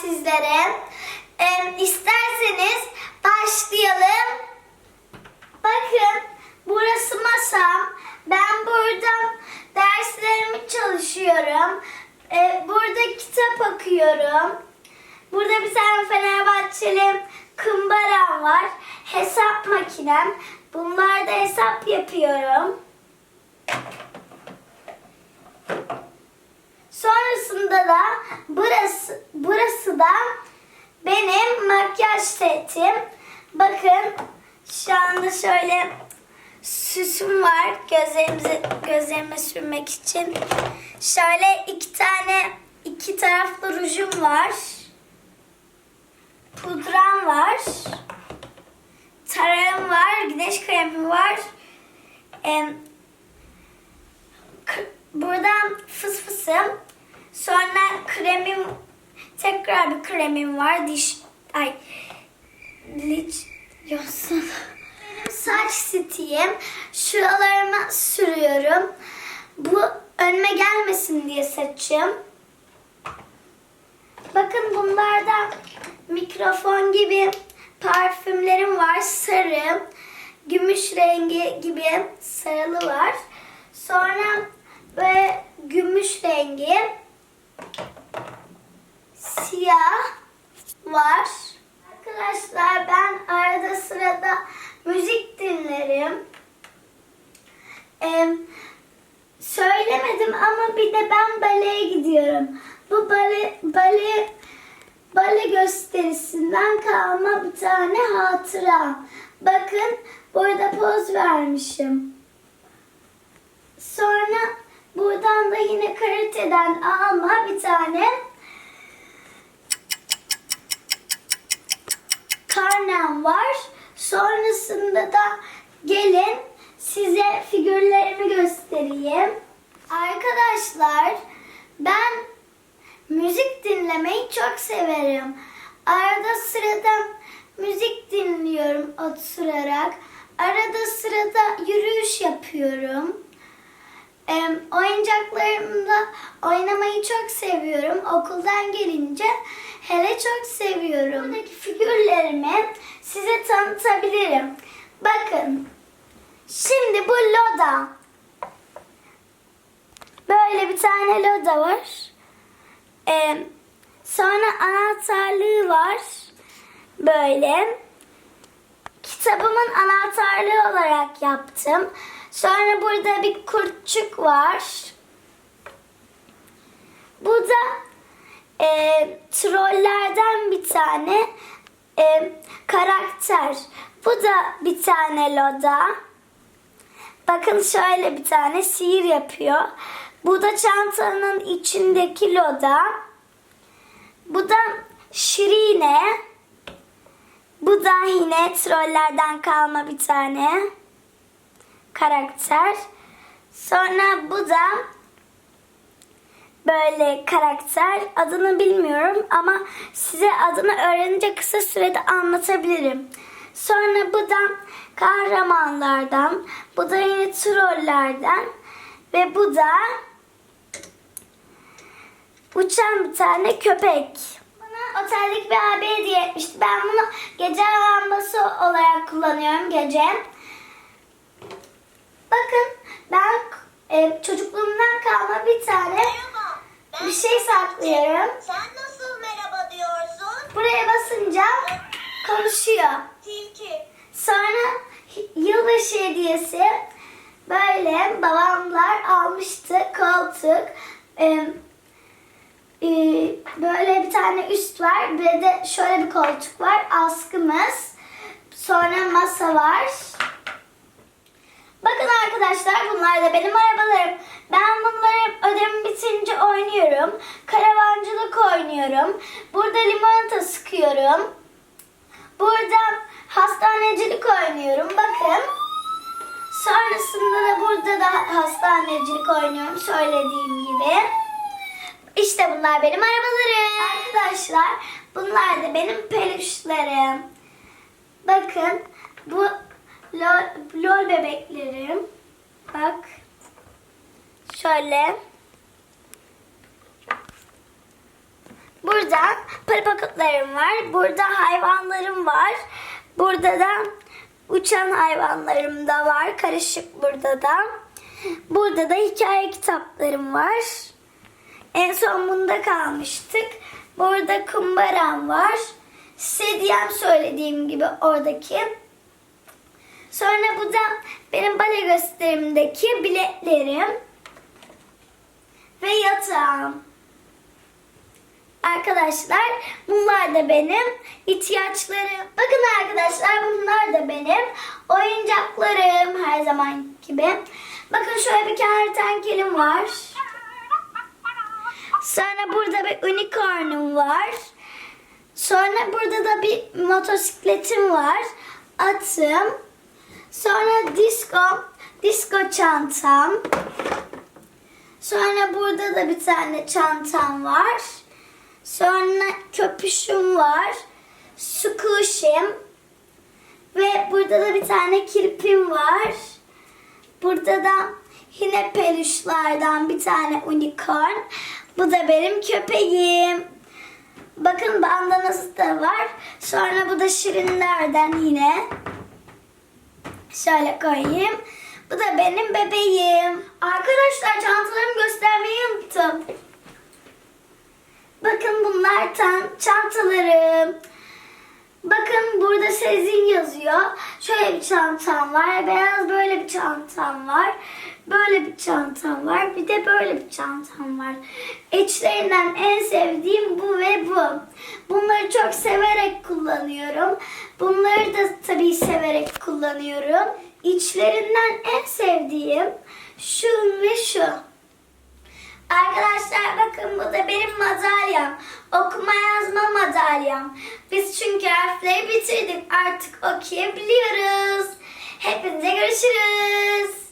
sizlere. Ee, isterseniz başlayalım. Bakın burası masam. Ben burada derslerimi çalışıyorum. Ee, burada kitap okuyorum. Burada bir tane Fenerbahçeli kumbaram var. Hesap makinem. Bunlarda hesap yapıyorum. Sonrasında da burası burası da benim makyaj setim. Bakın şu anda şöyle süsüm var gözlerimizi gözlerime sürmek için. Şöyle iki tane iki taraflı rujum var. Pudram var. Tarağım var, güneş kremi var. K- buradan fıs fısım. Sonra kremim, tekrar bir kremim var. Diş, ay, liç, yosun. Benim saç stilim. Şuralarıma sürüyorum. Bu önüme gelmesin diye saçım. Bakın bunlarda mikrofon gibi parfümlerim var. Sarı, gümüş rengi gibi sarılı var. Sonra böyle gümüş rengi, siyah var. Arkadaşlar ben arada sırada müzik dinlerim. Ee, söylemedim ama bir de ben baleye gidiyorum. Bu bale, bale, bale gösterisinden kalma bir tane hatıra. Bakın burada poz vermişim. Sonra buradan da yine kaliteden alma bir tane karnem var. Sonrasında da gelin size figürlerimi göstereyim. Arkadaşlar ben müzik dinlemeyi çok severim. Arada sırada müzik dinliyorum oturarak. Arada sırada yürüyüş yapıyorum. Em, oyuncaklarımla oynamayı çok seviyorum. Okuldan gelince hele çok seviyorum. Buradaki figürlerimi size tanıtabilirim. Bakın. Şimdi bu Loda. Böyle bir tane Loda var. Em, sonra anahtarlığı var. Böyle. Kitabımın anahtarlığı olarak yaptım. Sonra burada bir kurtçuk var. Bu da e, trollerden bir tane e, karakter. Bu da bir tane Loda. Bakın şöyle bir tane sihir yapıyor. Bu da çantanın içindeki Loda. Bu da Şirine. Bu da yine trollerden kalma bir tane karakter. Sonra bu da böyle karakter. Adını bilmiyorum ama size adını öğrenince kısa sürede anlatabilirim. Sonra bu da kahramanlardan. Bu da yine trollerden. Ve bu da uçan bir tane köpek. Bana oteldeki bir abi hediye etmişti. Ben bunu gece lambası olarak kullanıyorum gece. Bakın ben e, çocukluğumdan kalma bir tane Merhaba. Bir şey saklıyorum. Sen nasıl merhaba diyorsun? Buraya basınca konuşuyor. Tilki. Sonra yılbaşı hediyesi böyle babamlar almıştı koltuk. e, e, böyle bir tane üst var. Bir de şöyle bir koltuk var. Askımız. Sonra masa var. Bakın arkadaşlar bunlar da benim arabalarım. Ben bunları ödevimi bitirince oynuyorum. Karavancılık oynuyorum. Burada limonata sıkıyorum. Burada hastanecilik oynuyorum. Bakın. Sonrasında da burada da hastanecilik oynuyorum. Söylediğim gibi. İşte bunlar benim arabalarım. Arkadaşlar bunlar da benim peluşlarım. Bakın bu lol, lol bebeklerim. Bak. Şöyle. Burada palipakotlarım var. Burada hayvanlarım var. Burada da uçan hayvanlarım da var. Karışık burada da. Burada da hikaye kitaplarım var. En son bunda kalmıştık. Burada kumbaram var. Sediyem söylediğim gibi oradaki. Sonra bu da benim bale gösterimdeki biletlerim ve yatağım. Arkadaşlar bunlar da benim ihtiyaçlarım. Bakın arkadaşlar bunlar da benim oyuncaklarım her zaman gibi. Bakın şöyle bir kertenkelim var. Sonra burada bir unicornum var. Sonra burada da bir motosikletim var. Atım. Sonra disco, disco çantam. Sonra burada da bir tane çantam var. Sonra köpüşüm var. Squish'im. Ve burada da bir tane kirpim var. Burada da yine peluşlardan bir tane unicorn. Bu da benim köpeğim. Bakın bandanası da var. Sonra bu da şirinlerden yine. Şöyle koyayım. Bu da benim bebeğim. Arkadaşlar çantalarımı göstermeyi unuttum. Bakın bunlar çantalarım. Bakın burada Sezin yazıyor. Şöyle bir çantam var. Beyaz böyle bir çantam var. Böyle bir çantam var. Bir de böyle bir çantam var. İçlerinden en sevdiğim bu ve bu. Bunları çok severek kullanıyorum. Bunları da tabii severek kullanıyorum. İçlerinden en sevdiğim şu ve şu. Arkadaşlar bakın bu da benim madalyam. Okuma yazma madalyam. Biz çünkü harfleri bitirdik. Artık okuyabiliyoruz. Hepinize görüşürüz.